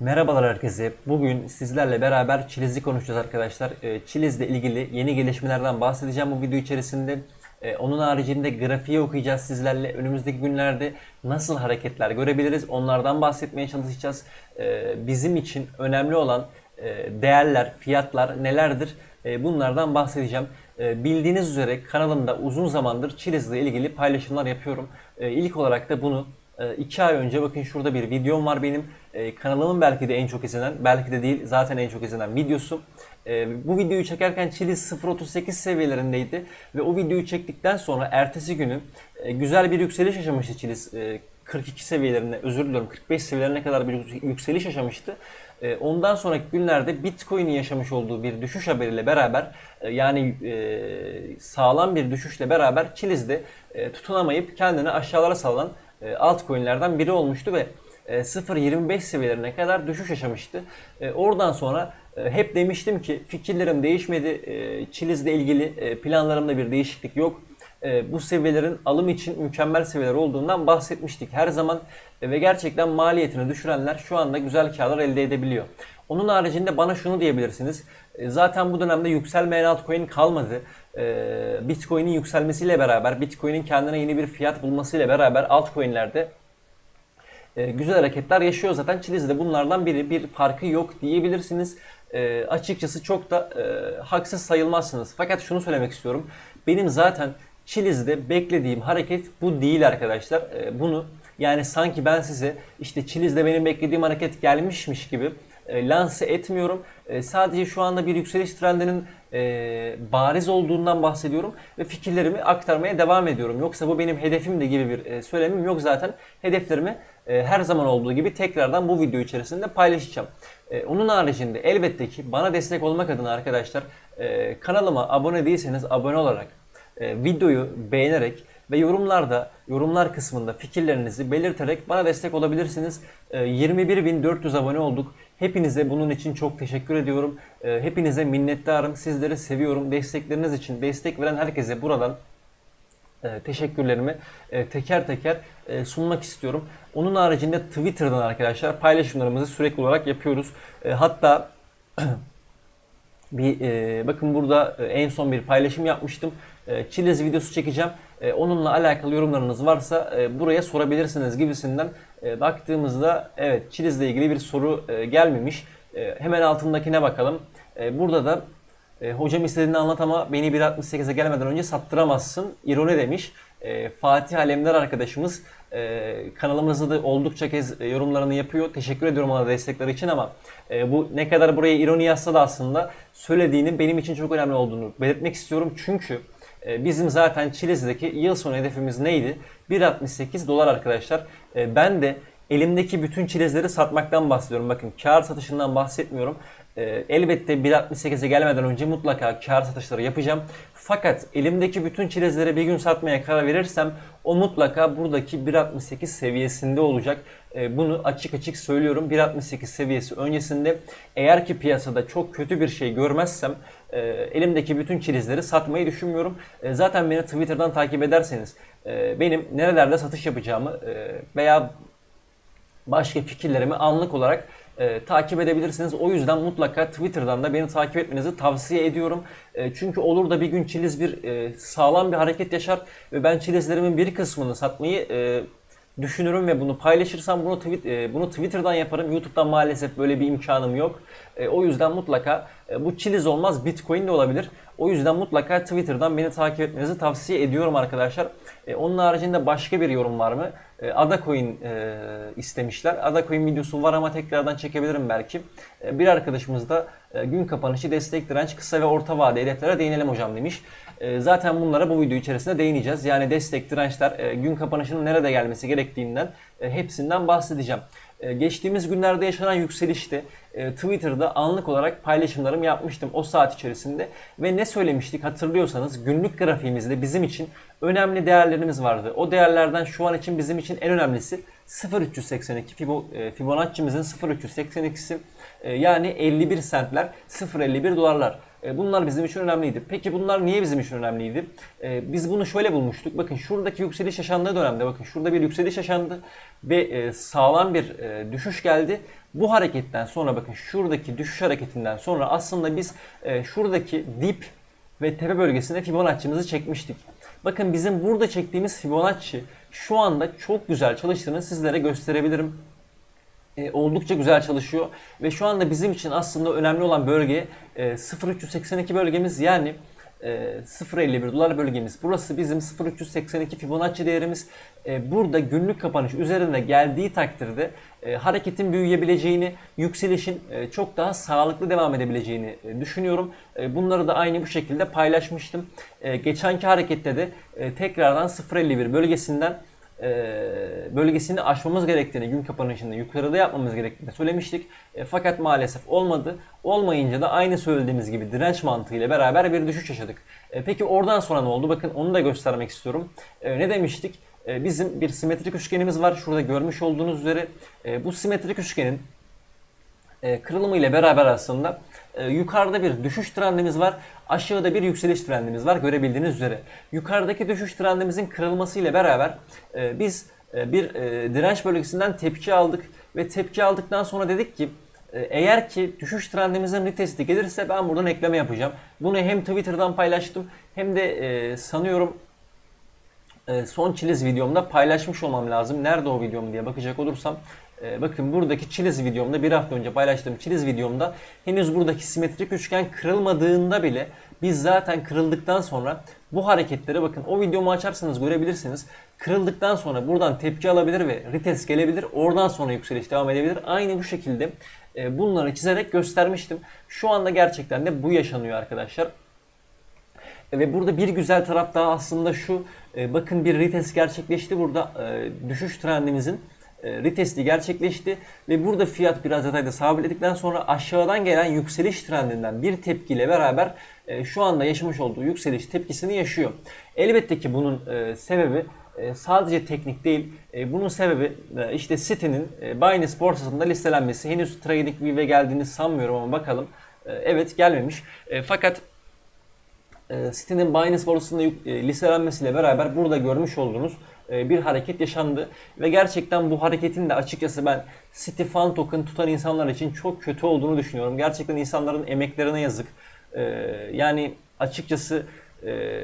Merhabalar herkese. Bugün sizlerle beraber Çiliz'i konuşacağız arkadaşlar. Ee, Çiliz'le ilgili yeni gelişmelerden bahsedeceğim bu video içerisinde. Ee, Onun haricinde grafiği okuyacağız sizlerle. Önümüzdeki günlerde nasıl hareketler görebiliriz onlardan bahsetmeye çalışacağız. Ee, Bizim için önemli olan e, değerler, fiyatlar nelerdir bunlardan bahsedeceğim. Bildiğiniz üzere kanalımda uzun zamandır Çiliz'le ilgili paylaşımlar yapıyorum. İlk olarak da bunu 2 ay önce bakın şurada bir videom var benim. Ee, kanalımın belki de en çok izlenen, belki de değil zaten en çok izlenen videosu. Ee, bu videoyu çekerken Chiliz 0.38 seviyelerindeydi ve o videoyu çektikten sonra ertesi günü e, güzel bir yükseliş yaşamıştı. E, 42 seviyelerine, özür diliyorum 45 seviyelerine kadar bir yükseliş yaşamıştı. E, ondan sonraki günlerde Bitcoin'in yaşamış olduğu bir düşüş haberiyle beraber e, yani e, sağlam bir düşüşle beraber Chiliz'de e, tutunamayıp kendini aşağılara salan e, altcoin'lerden biri olmuştu ve e, 0.25 seviyelerine kadar düşüş yaşamıştı. E, Oradan sonra e, hep demiştim ki fikirlerim değişmedi. E, Chiliz'le ilgili e, planlarımda bir değişiklik yok. E, Bu seviyelerin alım için mükemmel seviyeler olduğundan bahsetmiştik her zaman E, ve gerçekten maliyetini düşürenler şu anda güzel karlar elde edebiliyor. Onun haricinde bana şunu diyebilirsiniz. E, Zaten bu dönemde yükselmeyen altcoin kalmadı. E, Bitcoin'in yükselmesiyle beraber, Bitcoin'in kendine yeni bir fiyat bulmasıyla beraber altcoin'lerde e, güzel hareketler yaşıyor zaten. Chiliz de bunlardan biri. Bir farkı yok diyebilirsiniz. E, açıkçası çok da e, haksız sayılmazsınız. Fakat şunu söylemek istiyorum. Benim zaten Chiliz'de beklediğim hareket bu değil arkadaşlar. E, bunu yani sanki ben size işte Chiliz'de benim beklediğim hareket gelmişmiş gibi e, lanse etmiyorum. Sadece şu anda bir yükseliş trendinin e, bariz olduğundan bahsediyorum ve fikirlerimi aktarmaya devam ediyorum. Yoksa bu benim hedefim de gibi bir e, söylemim yok zaten. Hedeflerimi e, her zaman olduğu gibi tekrardan bu video içerisinde paylaşacağım. E, onun haricinde elbette ki bana destek olmak adına arkadaşlar e, kanalıma abone değilseniz abone olarak e, videoyu beğenerek ve yorumlarda, yorumlar kısmında fikirlerinizi belirterek bana destek olabilirsiniz. E, 21.400 abone olduk. Hepinize bunun için çok teşekkür ediyorum. E, Hepinize minnettarım. Sizleri seviyorum. Destekleriniz için destek veren herkese buradan e, teşekkürlerimi e, teker teker e, sunmak istiyorum. Onun haricinde Twitter'dan arkadaşlar paylaşımlarımızı sürekli olarak yapıyoruz. Hatta bir bakın burada en son bir paylaşım yapmıştım. Chiliz videosu çekeceğim. E, onunla alakalı yorumlarınız varsa e, buraya sorabilirsiniz gibisinden e, baktığımızda evet Chiliz'le ilgili bir soru gelmemiş. E, hemen altındakine bakalım. Burada da hocam istediğini anlat ama beni 1.68'e gelmeden önce sattıramazsın. İroni demiş. Fatih Alemdar arkadaşımız e, kanalımızda da oldukça kez yorumlarını yapıyor. Teşekkür ediyorum ona destekleri için ama bu ne kadar buraya ironi yazsa da aslında söylediğinin benim için çok önemli olduğunu belirtmek istiyorum. Çünkü bizim zaten Chiliz'deki yıl sonu hedefimiz neydi? 1.68 dolar arkadaşlar. E, ben de elimdeki bütün çilezleri satmaktan bahsediyorum. Bakın kar satışından bahsetmiyorum. Ee, elbette 1.68'e gelmeden önce mutlaka kar satışları yapacağım. Fakat elimdeki bütün çilezleri bir gün satmaya karar verirsem o mutlaka buradaki 1.68 seviyesinde olacak. Ee, bunu açık açık söylüyorum. 1.68 seviyesi öncesinde eğer ki piyasada çok kötü bir şey görmezsem e, elimdeki bütün çilezleri satmayı düşünmüyorum. E, zaten beni Twitter'dan takip ederseniz e, benim nerelerde satış yapacağımı e, veya başka fikirlerimi anlık olarak e, takip edebilirsiniz. O yüzden mutlaka Twitter'dan da beni takip etmenizi tavsiye ediyorum. E, çünkü olur da bir gün Çiliz bir e, sağlam bir hareket yaşar ve ben Çilizlerimin bir kısmını satmayı e, düşünürüm ve bunu paylaşırsam bunu tweet, e, bunu Twitter'dan yaparım. YouTube'dan maalesef böyle bir imkanım yok. E, o yüzden mutlaka e, bu Chiliz olmaz Bitcoin de olabilir. O yüzden mutlaka Twitter'dan beni takip etmenizi tavsiye ediyorum arkadaşlar. E, onun haricinde başka bir yorum var mı? E, Adacoin e, istemişler. Adacoin videosu var ama tekrardan çekebilirim belki. E, bir arkadaşımız da e, gün kapanışı destek direnç kısa ve orta vade hedeflere değinelim hocam demiş. E, zaten bunlara bu video içerisinde değineceğiz. Yani destek dirençler e, gün kapanışının nerede gelmesi gerektiğinden e, hepsinden bahsedeceğim. E, Geçtiğimiz günlerde yaşanan yükselişte e, Twitter'da anlık olarak paylaşımlarımı yapmıştım o saat içerisinde ve ne söylemiştik hatırlıyorsanız günlük grafiğimizde bizim için önemli değerlerimiz vardı. O değerlerden şu an için bizim için en önemlisi 0.382 Fibo, e, Fibonacci'mizin 0.382'si e, yani 51 centler 0.51 dolarlar. E, bunlar bizim için önemliydi. Peki bunlar niye bizim için önemliydi? E, biz bunu şöyle bulmuştuk. Bakın şuradaki yükseliş yaşandığı dönemde bakın şurada bir yükseliş yaşandı ve sağlam bir düşüş geldi. Bu hareketten sonra bakın şuradaki düşüş hareketinden sonra aslında biz şuradaki dip ve tepe bölgesine Fibonacci'mizi çekmiştik. Bakın bizim burada çektiğimiz Fibonacci şu anda çok güzel çalıştığını sizlere gösterebilirim. E, oldukça güzel çalışıyor ve şu anda bizim için aslında önemli olan bölge e, 0382 bölgemiz yani e, 0.51 dolar bölgemiz. Burası bizim 0382 Fibonacci değerimiz. E, burada günlük kapanış üzerine geldiği takdirde e, hareketin büyüyebileceğini, yükselişin e, çok daha sağlıklı devam edebileceğini e, düşünüyorum. E, bunları da aynı bu şekilde paylaşmıştım. E, geçenki harekette de e, tekrardan 0.51 bölgesinden bölgesini aşmamız gerektiğini gün kapanışında yukarıda yapmamız gerektiğini söylemiştik. E, fakat maalesef olmadı. Olmayınca da aynı söylediğimiz gibi direnç mantığıyla beraber bir düşüş yaşadık. E, peki oradan sonra ne oldu? Bakın onu da göstermek istiyorum. E, ne demiştik? E, bizim bir simetrik üçgenimiz var. Şurada görmüş olduğunuz üzere e, bu simetrik üçgenin e, kırılımı ile beraber aslında e, yukarıda bir düşüş trendimiz var. Aşağıda bir yükseliş trendimiz var görebildiğiniz üzere. Yukarıdaki düşüş trendimizin kırılması ile beraber e, biz e, bir e, direnç bölgesinden tepki aldık ve tepki aldıktan sonra dedik ki eğer ki düşüş trendimizin retesti gelirse ben buradan ekleme yapacağım. Bunu hem Twitter'dan paylaştım hem de sanıyorum son çiliz videomda paylaşmış olmam lazım. Nerede o videom diye bakacak olursam e, bakın buradaki çiliz videomda bir hafta önce paylaştığım çiliz videomda henüz buradaki simetrik üçgen kırılmadığında bile biz zaten kırıldıktan sonra bu hareketlere bakın o videomu açarsanız görebilirsiniz. Kırıldıktan sonra buradan tepki alabilir ve retest gelebilir. Oradan sonra yükseliş devam edebilir. Aynı bu şekilde e, bunları çizerek göstermiştim. Şu anda gerçekten de bu yaşanıyor arkadaşlar. Ve burada bir güzel taraf daha aslında şu. e, bakın bir retest gerçekleşti burada. E, düşüş trendimizin e, retesti gerçekleşti. Ve burada fiyat biraz detayda sabitledikten sonra aşağıdan gelen yükseliş trendinden bir tepkiyle beraber e, şu anda yaşamış olduğu yükseliş tepkisini yaşıyor. Elbette ki bunun e, sebebi e, sadece teknik değil. E, bunun sebebi e, işte City'nin e, Binance borsasında listelenmesi. Henüz TradingView'e geldiğini sanmıyorum ama bakalım. E, evet gelmemiş. E, fakat e, City'nin Binance borsasında e, listelenmesiyle beraber burada görmüş olduğunuz e, bir hareket yaşandı. Ve gerçekten bu hareketin de açıkçası ben City Fan Token tutan insanlar için çok kötü olduğunu düşünüyorum. Gerçekten insanların emeklerine yazık. E, yani açıkçası e,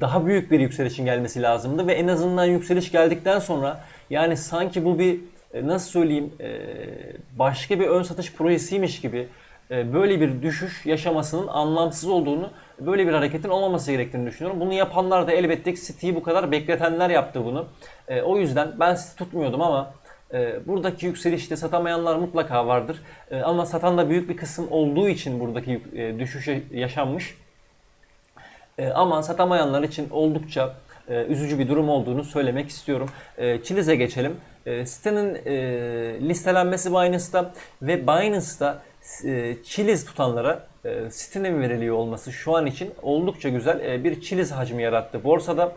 daha büyük bir yükselişin gelmesi lazımdı ve en azından yükseliş geldikten sonra yani sanki bu bir e, nasıl söyleyeyim e, başka bir ön satış projesiymiş gibi e, böyle bir düşüş yaşamasının anlamsız olduğunu, böyle bir hareketin olmaması gerektiğini düşünüyorum. Bunu yapanlar da elbette ki City'yi bu kadar bekletenler yaptı bunu. E, O yüzden ben City tutmuyordum ama e, buradaki yükselişte satamayanlar mutlaka vardır. E, Ama satan da büyük bir kısım olduğu için buradaki e, düşüş yaşanmış. E, ama satamayanlar için oldukça e, üzücü bir durum olduğunu söylemek istiyorum. E, Chiliz'e geçelim. E, sitenin e, listelenmesi Binance'da ve Binance'da e, Chiliz tutanlara e, sitenin veriliyor olması şu an için oldukça güzel e, bir Chiliz hacmi yarattı borsada.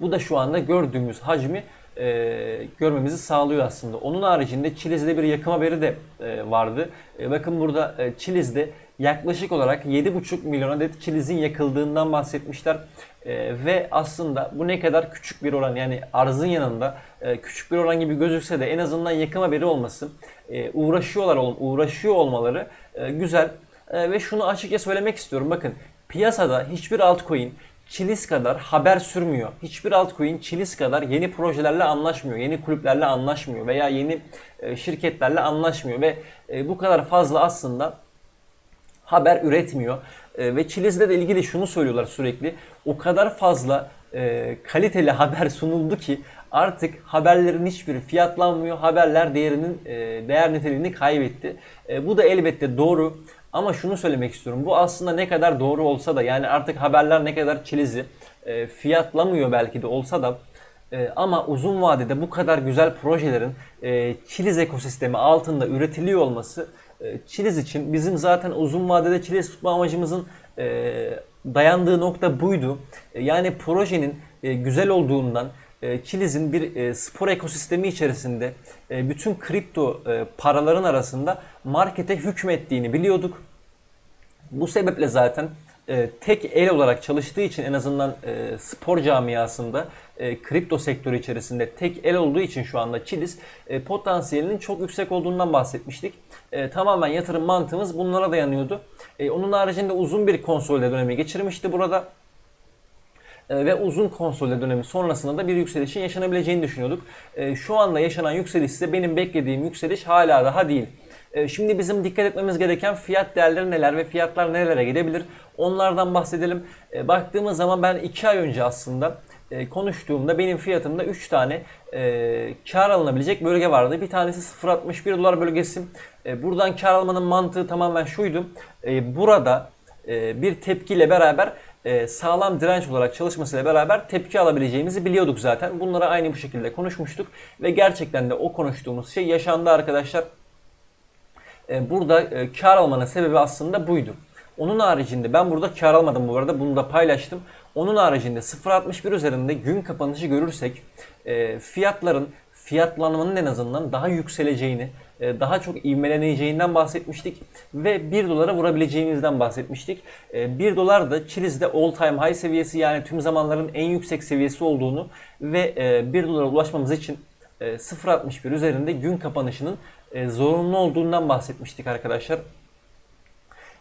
Bu da şu anda gördüğümüz hacmi e, görmemizi sağlıyor aslında. Onun haricinde Çiliz'de bir yakım haberi de e, vardı. E, bakın burada e, Çiliz'de yaklaşık olarak 7,5 milyon adet Çiliz'in yakıldığından bahsetmişler. E, ve aslında bu ne kadar küçük bir oran yani arzın yanında e, küçük bir oran gibi gözükse de en azından yakım haberi olması e, uğraşıyorlar uğraşıyor olmaları e, güzel. E, ve şunu açıkça söylemek istiyorum. Bakın piyasada hiçbir altcoin Chiliz kadar haber sürmüyor. Hiçbir altcoin Chiliz kadar yeni projelerle anlaşmıyor, yeni kulüplerle anlaşmıyor veya yeni e, şirketlerle anlaşmıyor ve e, bu kadar fazla aslında haber üretmiyor. E, ve Chiliz'le de ilgili şunu söylüyorlar sürekli. O kadar fazla e, kaliteli haber sunuldu ki artık haberlerin hiçbiri fiyatlanmıyor. Haberler değerinin e, değer niteliğini kaybetti. E, bu da elbette doğru. Ama şunu söylemek istiyorum. Bu aslında ne kadar doğru olsa da yani artık haberler ne kadar Chiliz'i e, fiyatlamıyor belki de olsa da e, ama uzun vadede bu kadar güzel projelerin e, Chiliz ekosistemi altında üretiliyor olması e, Chiliz için bizim zaten uzun vadede Chiliz tutma amacımızın e, dayandığı nokta buydu. E, yani projenin güzel olduğundan Chiliz'in bir spor ekosistemi içerisinde bütün kripto paraların arasında markete hükmettiğini biliyorduk. Bu sebeple zaten e, tek el olarak çalıştığı için en azından e, spor camiasında e, kripto sektörü içerisinde tek el olduğu için şu anda Chiliz e, potansiyelinin çok yüksek olduğundan bahsetmiştik. E, tamamen yatırım mantığımız bunlara dayanıyordu. E, onun haricinde uzun bir konsolide dönemi geçirmişti burada. E, ve uzun konsolide dönemi sonrasında da bir yükselişin yaşanabileceğini düşünüyorduk. E, Şu anda yaşanan yükseliş ise benim beklediğim yükseliş hala daha değil. E, Şimdi bizim dikkat etmemiz gereken fiyat değerleri neler ve fiyatlar nerelere gidebilir onlardan bahsedelim. E, Baktığımız zaman ben 2 ay önce aslında e, konuştuğumda benim fiyatımda 3 tane e, kar alınabilecek bölge vardı. Bir tanesi 0.61 dolar bölgesi. E, buradan kar almanın mantığı tamamen şuydu. E, burada bir tepkiyle beraber e, sağlam direnç olarak çalışmasıyla beraber tepki alabileceğimizi biliyorduk zaten. Bunları aynı bu şekilde konuşmuştuk ve gerçekten de o konuştuğumuz şey yaşandı arkadaşlar. E, burada e, kar almanın sebebi aslında buydu. Onun haricinde ben burada kar almadım bu arada bunu da paylaştım. Onun haricinde 0.61 üzerinde gün kapanışı görürsek e, fiyatların fiyatlanmanın en azından daha yükseleceğini, daha çok ivmeleneceğinden bahsetmiştik ve 1 dolara vurabileceğimizden bahsetmiştik. E, 1 dolar da Chiliz'de all time high seviyesi yani tüm zamanların en yüksek seviyesi olduğunu ve e, 1 dolara ulaşmamız için 0.61 üzerinde gün kapanışının e, zorunlu olduğundan bahsetmiştik arkadaşlar.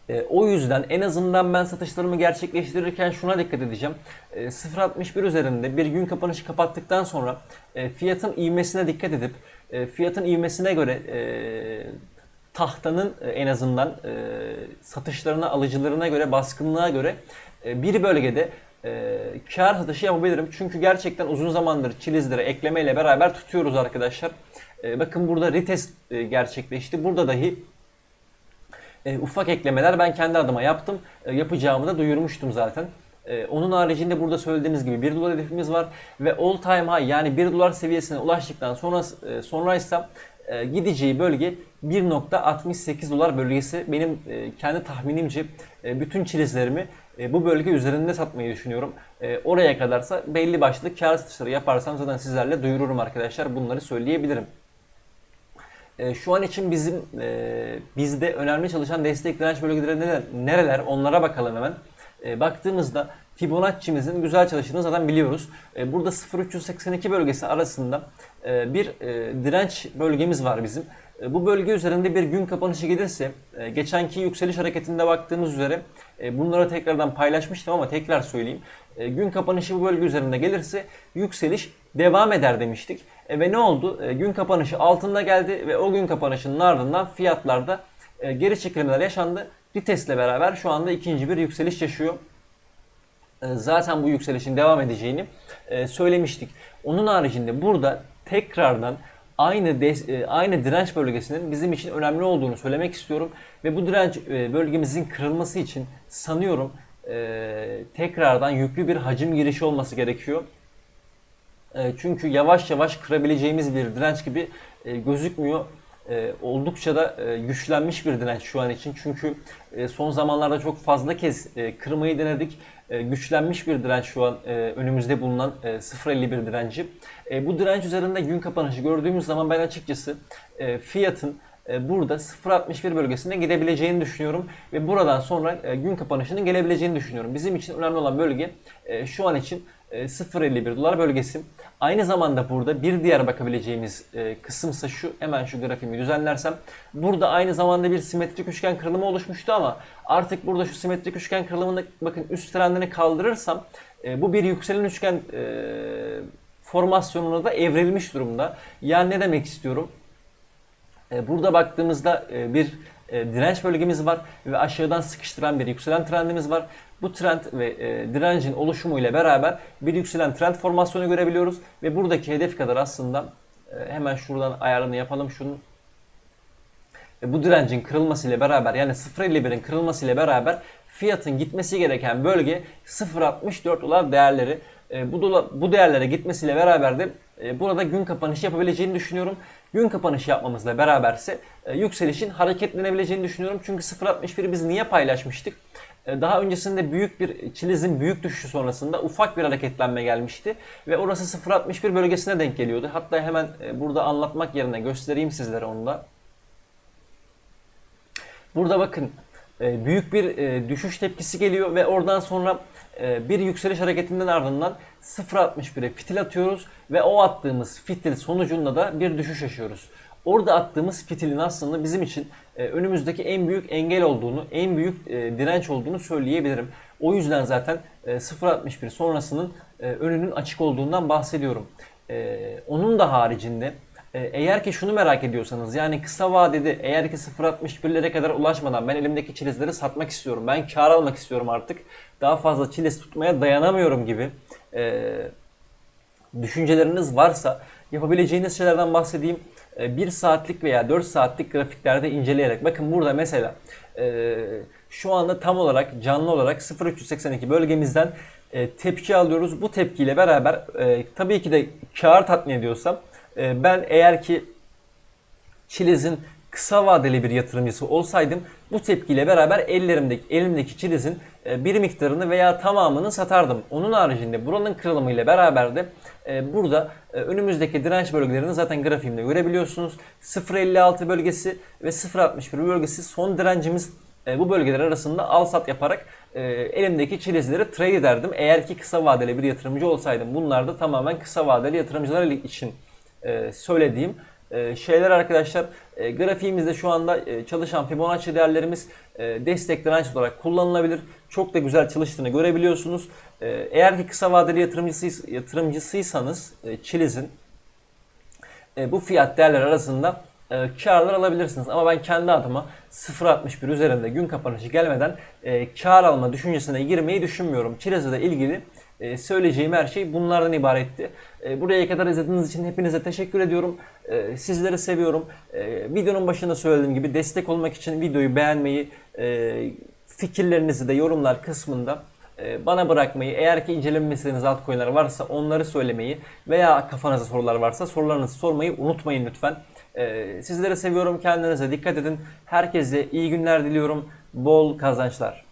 E, o yüzden en azından ben satışlarımı gerçekleştirirken şuna dikkat edeceğim. E, 0.61 üzerinde bir gün kapanışı kapattıktan sonra e, fiyatın ivmesine dikkat edip e, fiyatın ivmesine göre e, tahtanın e, en azından e, satışlarına, alıcılarına göre, baskınlığa göre e, bir bölgede e, kar satışı yapabilirim. Çünkü gerçekten uzun zamandır çilizlere eklemeyle beraber tutuyoruz arkadaşlar. E, bakın burada retest e, gerçekleşti. Burada dahi e, ufak eklemeler ben kendi adıma yaptım. E, yapacağımı da duyurmuştum zaten. E, onun haricinde burada söylediğimiz gibi 1 dolar hedefimiz var ve all time high yani 1 dolar seviyesine ulaştıktan sonra e, sonraysa e, gideceği bölge 1.68 dolar bölgesi. Benim e, kendi tahminimce e, bütün çilizlerimi bu bölge üzerinde satmayı düşünüyorum. Oraya kadarsa belli başlı kar satışları yaparsam zaten sizlerle duyururum arkadaşlar. Bunları söyleyebilirim. Şu an için bizim bizde önemli çalışan destek direnç bölgeleri neler, nereler onlara bakalım hemen. Baktığımızda Fibonacci'mizin güzel çalıştığını zaten biliyoruz. E, burada 0382 bölgesi arasında e, bir e, direnç bölgemiz var bizim. Bu bölge üzerinde bir gün kapanışı gelirse geçenki yükseliş hareketinde baktığımız üzere bunları tekrardan paylaşmıştım ama tekrar söyleyeyim. Gün kapanışı bu bölge üzerinde gelirse yükseliş devam eder demiştik. Ve ne oldu? Gün kapanışı altında geldi ve o gün kapanışının ardından fiyatlarda geri çekilmeler yaşandı. Retest ile beraber şu anda ikinci bir yükseliş yaşıyor. E, zaten bu yükselişin devam edeceğini e, söylemiştik. Onun haricinde burada tekrardan aynı des, e, aynı direnç bölgesinin bizim için önemli olduğunu söylemek istiyorum ve bu direnç bölgemizin kırılması için sanıyorum tekrardan yüklü bir hacim girişi olması gerekiyor. Çünkü yavaş yavaş kırabileceğimiz bir direnç gibi gözükmüyor. E, oldukça da e, güçlenmiş bir direnç şu an için. Çünkü e, son zamanlarda çok fazla kez e, kırmayı denedik. E, güçlenmiş bir direnç şu an e, önümüzde bulunan e, 0.51 direnci. E, bu direnç üzerinde gün kapanışı gördüğümüz zaman ben açıkçası e, fiyatın e, burada 0.61 bölgesine gidebileceğini düşünüyorum ve buradan sonra e, gün kapanışının gelebileceğini düşünüyorum. Bizim için önemli olan bölge e, şu an için 0.51 dolar bölgesi. Aynı zamanda burada bir diğer bakabileceğimiz e, kısımsa şu hemen şu grafiğimi düzenlersem burada aynı zamanda bir simetrik üçgen kırılımı oluşmuştu ama artık burada şu simetrik üçgen kırılımını bakın üst trendini kaldırırsam e, bu bir yükselen üçgen e, formasyonuna da evrilmiş durumda. Yani ne demek istiyorum? Burada baktığımızda bir e, direnç bölgemiz var ve aşağıdan sıkıştıran bir yükselen trendimiz var. Bu trend ve e, direncin oluşumu ile beraber bir yükselen trend formasyonu görebiliyoruz ve buradaki hedef kadar aslında e, hemen şuradan ayarını yapalım şunun. Ve bu direncin kırılması ile beraber yani 0.51'in kırılması ile beraber fiyatın gitmesi gereken bölge 0.64 dolar değerleri. E, bu dolar, bu değerlere gitmesiyle beraber de e, burada gün kapanışı yapabileceğini düşünüyorum. Gün kapanışı yapmamızla beraberse e, yükselişin hareketlenebileceğini düşünüyorum. Çünkü 0.61'i biz niye paylaşmıştık? E, Daha öncesinde büyük bir Çiliz'in büyük düşüşü sonrasında ufak bir hareketlenme gelmişti ve orası 0.61 bölgesine denk geliyordu. Hatta hemen e, burada anlatmak yerine göstereyim sizlere onu da. Burada bakın büyük bir düşüş tepkisi geliyor ve oradan sonra bir yükseliş hareketinden ardından 0.61'e fitil atıyoruz ve o attığımız fitil sonucunda da bir düşüş yaşıyoruz. Orada attığımız fitilin aslında bizim için e, önümüzdeki en büyük engel olduğunu, en büyük e, direnç olduğunu söyleyebilirim. O yüzden zaten e, 0.61 sonrasının e, önünün açık olduğundan bahsediyorum. Onun da haricinde eğer ki şunu merak ediyorsanız yani kısa vadede eğer ki 0.61'lere kadar ulaşmadan ben elimdeki çilizleri satmak istiyorum. Ben kar almak istiyorum artık. Daha fazla çiliz tutmaya dayanamıyorum gibi e, düşünceleriniz varsa yapabileceğiniz şeylerden bahsedeyim. 1 saatlik veya 4 saatlik grafiklerde inceleyerek. Bakın burada mesela e, şu anda tam olarak canlı olarak 0382 bölgemizden e, tepki alıyoruz. Bu tepkiyle beraber e, tabii ki de kar tatmin ediyorsam e, ben eğer ki Çiliz'in kısa vadeli bir yatırımcısı olsaydım bu tepkiyle beraber ellerimdeki elimdeki çilizin e, bir miktarını veya tamamını satardım. Onun haricinde buranın kırılımıyla beraber de e, burada e, önümüzdeki direnç bölgelerini zaten grafiğimde görebiliyorsunuz. 0.56 bölgesi ve 0.61 bölgesi son direncimiz. Bu bölgeler arasında al sat yaparak e, elimdeki çilizleri trade ederdim. Eğer ki kısa vadeli bir yatırımcı olsaydım. Bunlar da tamamen kısa vadeli yatırımcılar için e, söylediğim e, şeyler arkadaşlar. E, grafiğimizde şu anda e, çalışan Fibonacci değerlerimiz e, destek direnç olarak kullanılabilir. Çok da güzel çalıştığını görebiliyorsunuz. E, eğer ki kısa vadeli yatırımcısıyız, yatırımcısıysanız e, Chiliz'in e, bu fiyat değerler arasında e, karlar alabilirsiniz. Ama ben kendi adıma 0.61 üzerinde gün kapanışı gelmeden e, kar alma düşüncesine girmeyi düşünmüyorum. Çilez'le ilgili e, söyleyeceğim her şey bunlardan ibaretti. E, buraya kadar izlediğiniz için hepinize teşekkür ediyorum. E, sizleri seviyorum. E, videonun başında söylediğim gibi destek olmak için videoyu beğenmeyi, e, fikirlerinizi de yorumlar kısmında e, bana bırakmayı, eğer ki incelememi istediğiniz altcoin'ler varsa onları söylemeyi veya kafanızda sorular varsa sorularınızı sormayı unutmayın lütfen. E, Sizleri seviyorum. Kendinize dikkat edin. Herkese iyi günler diliyorum. Bol kazançlar.